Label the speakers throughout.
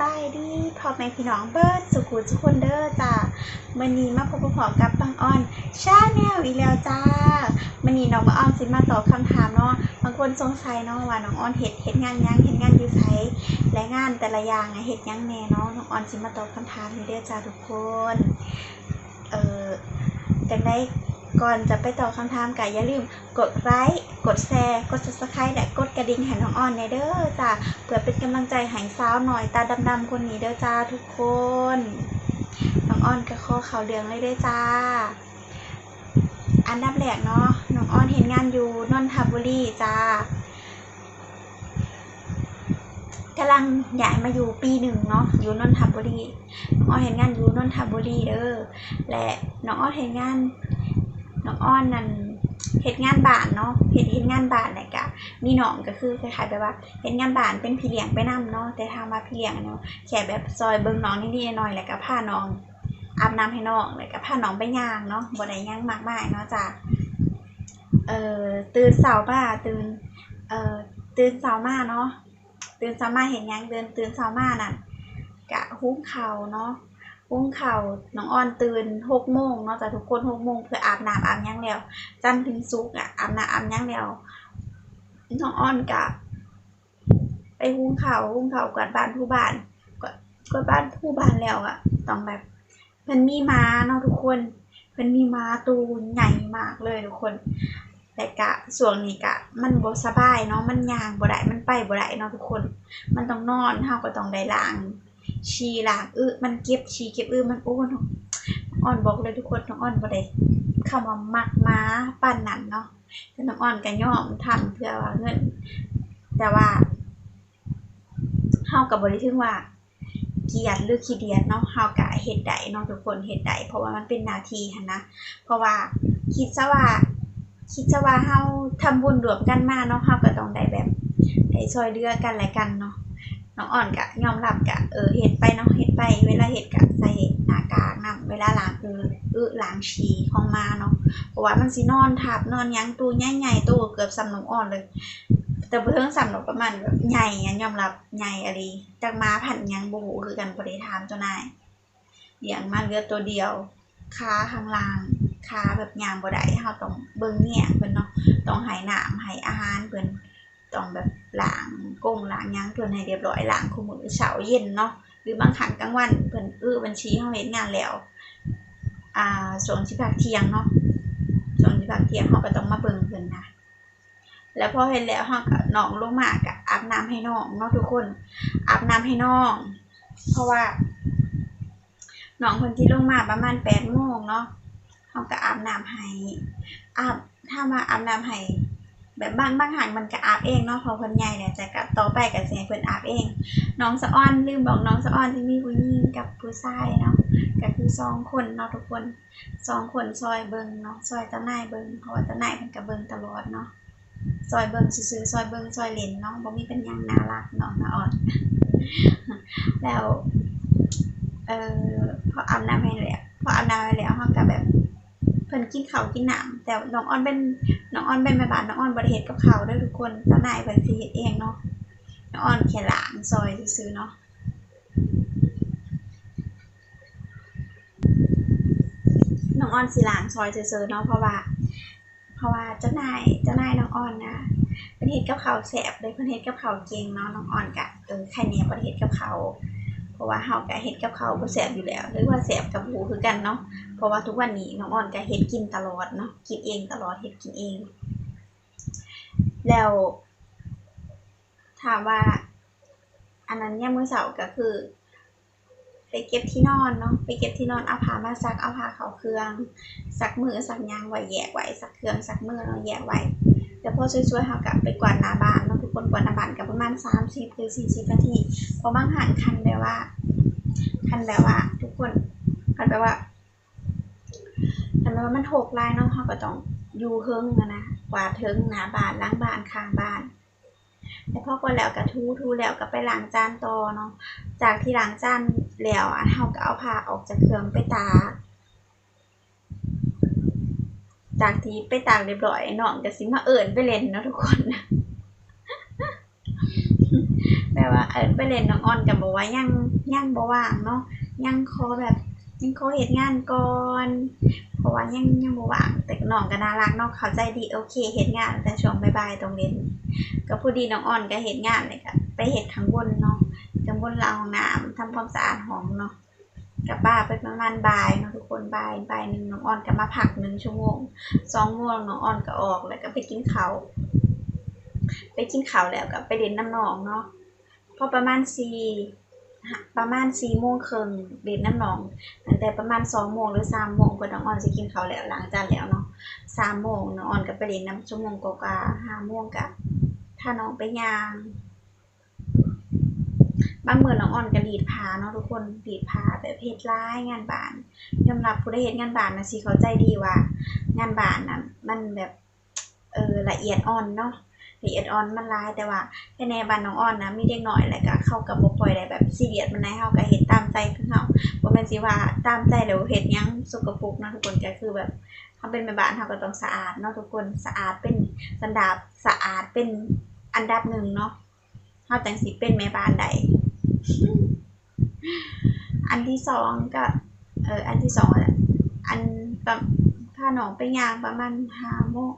Speaker 1: บายดีพ่อแม่พี่น้องเบิร์ดสุขุทุกคนเด้อจ้ามื่อนี้มาพบพอกับปังออนชาแนลอีกแล้วจ้ามื่อนี้น้องมาออนสิมาตอบคำถามเนาะบางคนสงสัยเนาะว่าน้องออนเห็ดเห็ดงานยังเห็ดงานอยู่ไสและงานแต่ละอย่างเห็ดยังแน่เนาะน้องออนสิมาตอบคำถามนี้เด้อจ้าทุกคนเออจังได้ ก่อนจะไปตอบคำถามก็อย่าลืมกดไลค์กดแชร์กด subscribe และกดกระดิ่งให้น้องออนในเด้อจ้าเพื่อเป็นกำลังใจให้สาวหน่อยตาดำๆคนนี้เด้อจ้าทุกคนน้องอ้อนก็ข้อข่าวเดืองเลยเด้อจ้า อันดับแรกเนาะน้องอ้อนเห็นงานอยู่นนทบุรีจ้ากำลังย้ายมาอยู่ปีหนึ่งเนาะอยู่นนทบุรีน้องอ้อนเห็นงานอยู่นนทบุรีเด้อและน้องอ้อนเห็นงาน น้องอ้อนนั่นเฮ็ดงานบ้านเนาะเฮ็ดเฮ็ดงานบ้านเนี่ยกะมีน้องก็คือคล้ายๆแบบว่าเฮ็ดงานบ้านเป็นพี่เลี้ยงไปนํเนาะแต่ถ้ามาพี่เลี้ยงเนาะแค่แบบซอยเบิ่งน้องนิดๆหน่อยๆแล้วก็พาน้องอาบน้ำให้น้องแล้วก็พาน้องไปย่างเนาะบ่ได้ย่างมากมายเนาะจ้ะเอ่อตื่นเช้ามาตื่นเอ่อตื่นเช้ามาเนาะตื่นเช้ามาเห็นยังเดินตื่นเช้ามานั่นกะหุ้งข้าเนาะ หุงเข้าน้องออนตื่น6โมงเนาะจ้ะทุกคน6โมงเพื่ออาบน้ำอาบยังแล้ว จันทร์ถึงศุกร์อะอาบน้ำอาบยังแล้วน้องอ้อนกะไปหุ้งเข้าหุ้งเข้ากวาดบ้านทูบ้านกวาดกวาดบ้านทูบ้านแล้วอะต้องแบบเพิ่นมีม้าเนาะทุกคนเพิ่นมีม้าตูนใหญ่มากเลยทุกคนแต่กะส่วนนี้กะ มันบ่สบายเนาะมันยางบ่ได้มันไปบ่ได้เนาะทุกคน มันต้องนอนเฮาก็ต้องได้ล้าง ฉี่ล้างอึมันเก็บฉี่เก็บอึมันโอ้น้องอ้อนบอกเลยทุกคนน้องอ้อนบ่ได้เข้ามามักม้าปานนั้นเนาะแต่น้องอ่อนก็ย่อมทำเพื่อว่าเงิน แต่ว่าเฮากับบริถึงว่าเกียดหรือขี้เดียดเนาะเฮาก็เฮ็ดได้เนาะทุกคนเฮ็ดได้เพราะว่ามันเป็นนาทีหันนะ เพราะว่าคิดซะว่า คิดซะว่าเฮาทำบุญรวมกันมาเนาะเฮาก็ต้องได้แบบได้ช่วยเหลือกันและกันเนาะ น้องอ่อนก็ยอมรับก็เออเฮ็ดไปเนาะเฮ็ดไป เวลาเฮ็ดก็ใส่หน้ากากนำเวลาล้างคืออึล้างฉี่ของมาเนาะเพราะว่ามันสินอนทับนอนยั้งตู้ใหญ่ๆตู้เกือบสำนองอ่อนเลย แต่บ่เทิงสำนองประมาณแบบใหญ่อะยอมรับใหญ่อะลีจักมาพันยังบูคือกันบ่ได้ถามเจ้านายเลี้ยงมาเลือตัวเดียวขาข้างล่างขาแบบยางบ่ได้เฮาต้องเบิ่งแง่เพิ่นเนาะต้องให้น้ำให้อาหารเพิ่นต้องแบบล้าง กงล้างยังเพิ่นให้เรียบร้อยล้างคุมือเช้าเย็นเนาะหรือบางครั้งกลางวันเพิ่นอื้อบัญชีเฮาเฮ็ดงานแล้วอ่าช่วงที่พักเที่ยงเนาะช่วงที่พักเที่ยงเราก็ต้องมาเบิ่งเพิ่นนะแล้วพอเห็นแล้วเราก็น้องลงมาก็อาบน้ำให้น้องเนาะทุกคนอาบน้ำให้น้อง เพราะว่าน้องคนที่ลงมาประมาณแปดโมงเนาะเราก็อาบน้ำให้อาบถ้ามาอาบน้ำให้ แบบบางบางหันมันก็อาบเองเนาะพอเพิ่นใหญ่เนี่ยจะกับต่อไปก็สิให้เพิ่นอาบเอง น้องสะอ้อนลืมบอกน้องสะอ้อนที่มีผู้หญิงกับผู้ชายเนาะก็คือสองคนเนาะทุกคนสองคนซอยเบิงเนาะซอยเจ้านายเบิงเพราะว่าเจ้านายเพิ่นก็เบิงตลอดเนาะซอยเบิงซื่อๆซอยเบิงซอยเล่นเนาะบ่มีเป็นยังน่ารักเนาะน่าอ่อน แล้วเอ่อพออาบน้ำให้แล้วพออาบน้ำให้แล้วเฮาก็แบบ พิ่นกินข้าวกินน้ำแต่น้องอ้อนเป็นน้องอ้อนเป็นแม่บ้านน้องอ้อนบ่ได้เฮ็ดกับข้าวด้ทุกคนเจ้านายเพิ่นสิเฮ็ดเองเนาะน้องอ้อนแค่ล้างซอยซื่อเนาะน้องอ้อนสิล้างซอยเซอเนาะเพราะว่า เพราะว่าเจ้านายเจ้านายน้องอ้อนนะเพิ่นเฮ็ดกับข้าวแซ่บเลยเพิ่นเฮ็ดกับข้าวเก่งเนาะน้องออนก็เออใครแหน่บ่ได้เฮ็ดกับข้าว เพราะว่าเฮาก็เฮ็ดกับข้าวบ่แซ่บอยู่แล้ว หรือว่าแซ่บกับหมูคือกันเนาะเพราะว่าทุกวันนี้น้องอ้อนก็เฮ็ดกินตลอดเนาะกินเองตลอดเฮ็ดกินเอง แล้วถามว่า อันนั้นยามมื้อเช้าก็คือ ไปเก็บที่นอนเนาะไปเก็บที่นอนเอาผ้ามาซักเอาผ้าเข้าเครื่องซักมือซักยางไว้แยกไว้ซักเครื่องซักมือเนาะแยกไว้ แล้วพอสวยๆเฮาก็ไปกวาดหน้าบ้านเนาะทุกคนกวาดหน้าบ้านก็ประมาณ30หรือ40นาทีเพราะบางหันคันแบบว่า คันแบบว่า ทุกคนคันแบบว่าคันแบบว่ามันหกลายเนาะเฮาก็ต้องอยู่เฮิงอะนะกวาดเทิงหน้าบ้านล้างบ้านข้างบ้านแล้วพอกวาดแล้วก็ทูทูแล้วก็ไปล้างจานต่อเนาะจากที่ล้างจานแล้วอะเราก็เอาผ้าออกจากเครื่องไปตาก จากที่ไปต่ากเรียบร้อยน้องก็สิมาเอิ้นไปเล่นเนาะทุกคนแบบว่าเออไปเล่นน้องออนกับบอกว่ายังยังบ่ว่างเนาะยังขอแบบยังขอเฮ็ดงานก่อนเพราะว่ายังยังบ่ว่างแต่น้องก็น่ารักเนาะเข้าใจดีโอเคเฮ็ดงานแต่ช่วงบ่ายๆตรงเล่นก็พอดีน้องออนก็เฮ็ดงานเลยก็ไปเฮ็ดข้างบนเนาะข้างบนเราห้องน้ำทำความสะอาดห้องเนาะ กับป้าไปประมาณบ่ายเนาะทุกคนบ่ายบ่ายหนึ่งน้องอ่อนก็มาพักหนึ่งชั่วโมงสองโมงน้องอ่อนก็ออกแล้วก็ไปกินข้าวไปกินข้าวแล้วก็ไปเล่นน้ำหนองเนาะพอประมาณสี่ประมาณสี่โมงครึ่งเล่นน้ำหนองตั้งแต่ประมาณสองโมงหรือสามโมงเพิ่นน้องอ่อนสิกินข้าวแล้วหล้างจานแล้วเนาะสามโมงน้องอ่อนก็ไปเล่นน้ำชั่วโมงกว่าห้าโมงก็ถ้าน้องไปย่าง บางมือน้องอ่อนก็รีดผ้าเนาะทุกคนรีดผ้าแบบเฮ็ดลายงานบ้านยอมรับผู้ใดเฮ็ดงานบ้านนะสิเข้าใจดีว่า งานบ้านน่ะมันแบบเออละเอียดอ่อนเนาะละเอียดอ่อนมันหลายแต่ว่าภายในบ้านน้องอ่อนนะมีเด็กหน้อยแล้วก็เข้ากับบ่ค่อยได้แบบซีเรียสปานใดเฮาก็เฮ็ดตามใจของเฮาบ่แม่นสิว่าตามใจแล้วเฮ็ดหยังสกปรกเนาะทุกคนก็คือแบบเฮาเป็นแม่บ้านเฮาก็ต้องสะอาดเนาะทุกคนสะอาดเป็นสันดาปสะอาดเป็นอันดับหนึ่งเนาะเฮาจังสิเป็นแม่บ้านได้ อันที่สองก็เอออันที่สองแหละอันประพาน้องไปยางประมาณ5โมง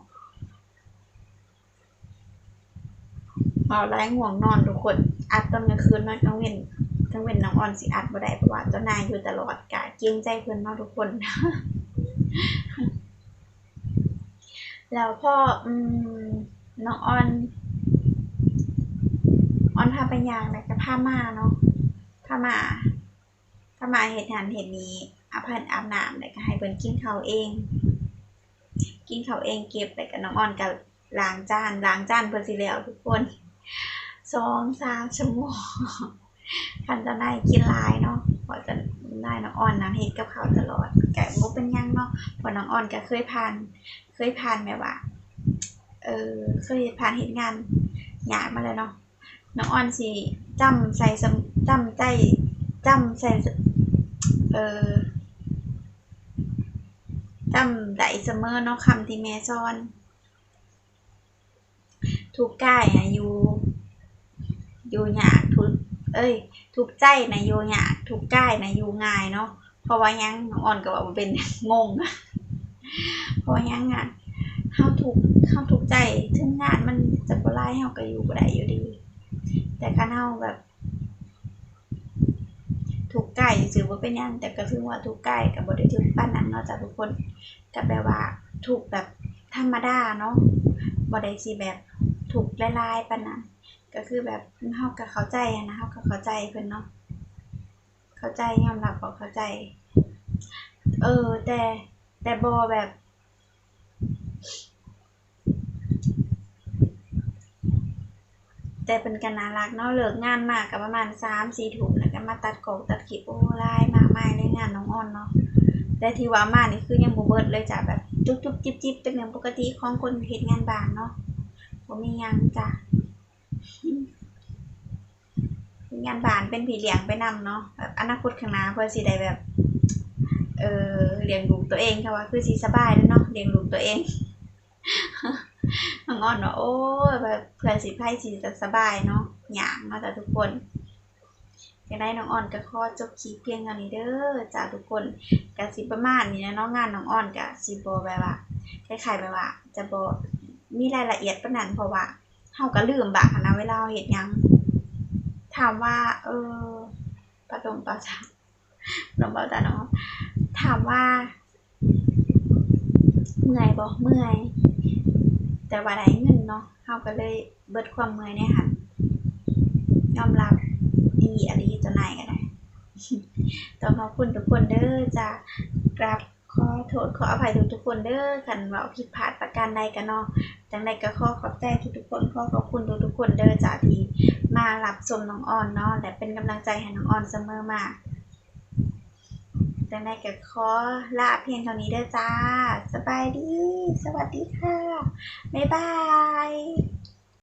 Speaker 1: เมาแรงง่วงนอนทุกคน อัดตอนกลางคืนนาะกลางเว้นทั้งเป็นน้องออนสิอัดบ่ได้เพราะว่าเจ้านายอยู่ตลอดกะเกรงใจเพิ่อนนาะทุกคน แล้วพ่ออืมน้องออน ออนพาไปยางแล้วก็พามาเนาะพามาพามาเฮ็ดหันเฮ็ดนี้อาพิ่นอาบน้ำแล้วก็ให้เพิ่นกินเขาเอง กินเขาเองเก็บแล้วก็น้องออนก็ล้างจานล้างจานเพิ่นสิแล้วทุกคนสองสามชั่วโมงคันจะได้กินลายเนาะพอจะได้น้องอ่อนนะเฮ็ดกับเขาตลอดแกบ่เป็นหยังเนาะพอน้องอ่อนก็เคยผ่าน เคยผ่านแบบว่า เออเคยผ่านเหตุงานยากมาแล้วเนาะ น้องออนสิจำใส่จำใจจำใส่เออจำได้เสมอเนาะคำที่แม่สอน ทุกกายอะอยู่อยู่ยากทุกเอ้ย ทุกใจนะอยู่ยากทุกกายนะอยู่ง่ายเนาะเพราะว่ายังน้องอ่อนก็บอกว่าเป็นงงเพราะว่ายังอะเฮาทุกข์เฮาทุกใจถึงงานมันจะบ่หลายเฮาก็อยู่บ่ได้อยู่ดี แต่คันเฮาแบบทุกข์กายซื่อๆบ่เป็นยังแต่ก็ถือว่าทุกข์กายก็บ่ได้ถึงปานนั้นเนาะจ้ะทุกคนก็แปลว่าทุกแบบธรรมดาเนาะบ่ได้สิแบบทุกข์หลายๆปานนั้นก็คือแบบเฮาก็เข้าใจนะเฮาก็เข้าใจเพิ่นเนาะเข้าใจยอมรับว่าเข้าใจ เออแต่แต่บ่แบบ แต่เป็นกันน่ารักเนาะเลิกงานมาก็ประมาณ3-4ทุ่มแล้วก็มาตัดกอกตัดคลิปโอ้ลายมากมายเลยงานน้องอ้อนเนาะแต่ที่ว่ามานี่คือยังบ่เบิดเลยจ้ะแบบจุ๊บๆจิ๊บๆเป็นเรื่องปกติของคนเฮ็ดงานบานเนาะบ่มียังจ้ะงานบานเป็นพี่เลี้ยงไปนำเนาะแบบอนาคตข้างหน้าเพื่อสิได้แบบ เออเลี้ยงลูกตัวเองค่ะว่าคือสิสบายเด้อเนาะเลี้ยงลูกตัวเอง น้องอ้อนว่าโอ้ยแบบเพื่อสิไผสิจะสบายเนาะหยังเนาะจ้ะทุกคนจังได๋น้องอ้อนก็ขอจบคลิปเพียงเท่านี้เด้อจ้ะทุกคนก็สิประมาณนี้นะนาะงงานน้องอ้อนก็สิบ่แบบว่าคล้ายๆแบบว่า จะบ่มีรายละเอียดปานนั้นเพราะว่าเฮาก็ลืมบางนะเวลาเราเฮ็ดหยังถามว่า เออปะดงปะจาน้องเบาตาเนาะถามว่า เมื่อยบ่เมื่อย แต่ว่าได้เงินเนาะเฮาก็เลยเบิดความเมื่อยในหันยอมรับดีอะลีเจ้านายก็ได้ต้องขอบคุณทุกคนเด้อจ้ะกราบขอโทษขออภัยทุกๆคนเด้อคันว้าผิดพลาดประการใดก็เนาะจังใดก็ขอขอบใจทุกๆคนขอขอบคุณทุกๆคนเด้อจ้ะที่มารับชมน้องออนเนาะและเป็นกำลังใจให้น้องออนเสมอมา จังได้ก็ขอลาเพียงเท่านี้เด้อจ้า สบายดี สวัสดีค่ะ บ๊ายบาย